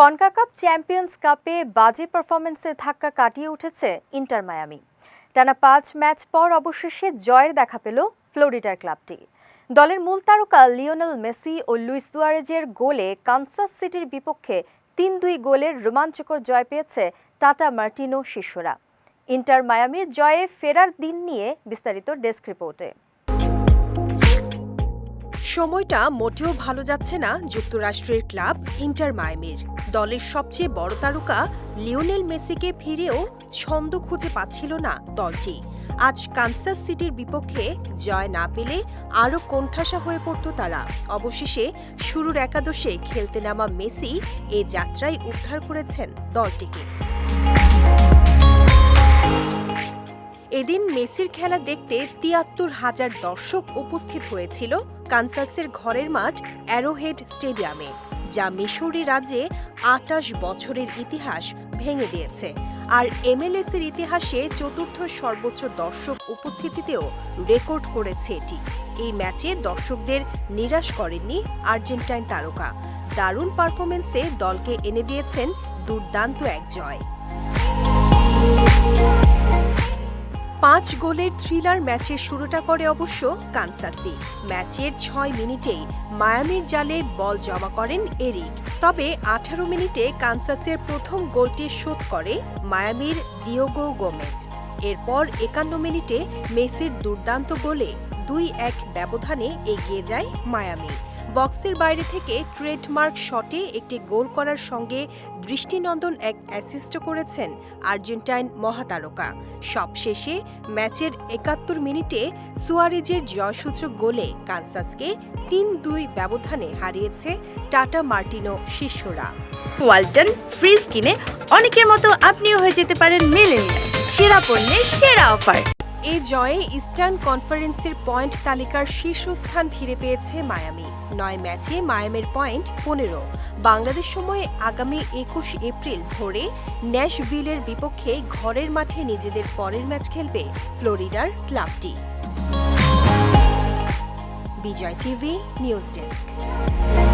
কনকাকাপ champions কাপে বাজে পারফরমেন্সে ধাক্কা কাটিয়ে উঠেছে ইন্টার মায়ামি। টানা পাঁচ ম্যাচ পর অবশেষে জয়ের দেখা পেল ফ্লোরিডার ক্লাবটি। দলের মূল তারকা লিওনেল মেসি ও লুইস সুয়ারেজের গোলে কানসাস সিটির বিপক্ষে তিন দুই গোলের রোমাঞ্চকর জয় পেয়েছে টাটা মার্টিনো শিষ্যরা ইন্টার মায়ামির জয়ে ফেরার দিন নিয়ে বিস্তারিত ডেস্ক রিপোর্টে। সময়টা মোটেও ভালো যাচ্ছে না যুক্তরাষ্ট্রের ক্লাব ইন্টার মায়ামির। দলের সবচেয়ে বড় তারকা লিওনেল মেসিকে ফিরেও ছন্দ খুঁজে পাচ্ছিল না দলটি। আজ কানসাস সিটির বিপক্ষে জয় না পেলে আরও কোণঠাসা হয়ে পড়ত তারা। অবশেষে শুরুর একাদশে খেলতে নামা মেসি এ যাত্রায় উদ্ধার করেছেন দলটিকে। এদিন মেসির খেলা দেখতে তিয়াত্তর হাজার দর্শক উপস্থিত হয়েছিল কানসাসের ঘরের মাঠ অ্যারোহেড স্টেডিয়ামে, যা মিশরি রাজ্যে আটাশ বছরের ইতিহাস ভেঙে দিয়েছে। আর এমএলএস এর ইতিহাসে চতুর্থ সর্বোচ্চ দর্শক উপস্থিতিতেও রেকর্ড করেছে এটি। এই ম্যাচে দর্শকদের নিরাশ করেননি আর্জেন্টাইন তারকা। দারুণ পারফরমেন্সে দলকে এনে দিয়েছেন দুর্দান্ত এক জয়। পাঁচ গোলের থ্রিলার ম্যাচের শুরুটা করে অবশ্য কানসাসি। ম্যাচের ছয় মিনিটেই মায়ামির জালে বল জমা করেন এরিক। তবে আঠারো মিনিটে কানসাসের প্রথম গোলটি শোধ করে মায়ামির দিওগো গোমেজ। এরপর একান্ন মিনিটে মেসির দুর্দান্ত গোলে দুই এক ব্যবধানে এগিয়ে যায় মায়ামি। বক্সের বাইরে থেকে ট্রেডমার্ক শটে একটি গোল করার সঙ্গে দৃষ্টিনন্দন এক অ্যাসিস্ট করেছেন আর্জেন্টাইন মহাতারকা। সবশেষে ম্যাচের একাত্তর মিনিটে সুয়ারেজের জয়সূচক গোলে কানসাসকে তিন দুই ব্যবধানে হারিয়েছে টাটা মার্টিনো শিষ্যরা। ওয়ালটন ফ্রিজ কিনে অনেকের মতো আপনিও হয়ে যেতে পারেন মেলেনিয়া সেরা পণ্যের সেরা অফার। এই জয়ে ইস্টার্ন কনফারেন্সের পয়েন্ট তালিকার শীর্ষস্থান ফিরে পেয়েছে মায়ামি। নয় ম্যাচে মায়ামের পয়েন্ট পনেরো। বাংলাদেশ সময়ে আগামী একুশ এপ্রিল ভোরে ন্যাশভিলের বিপক্ষে ঘরের মাঠে নিজেদের পরের ম্যাচ খেলবে ফ্লোরিডার ক্লাবটি। Bijoy TV, news desk.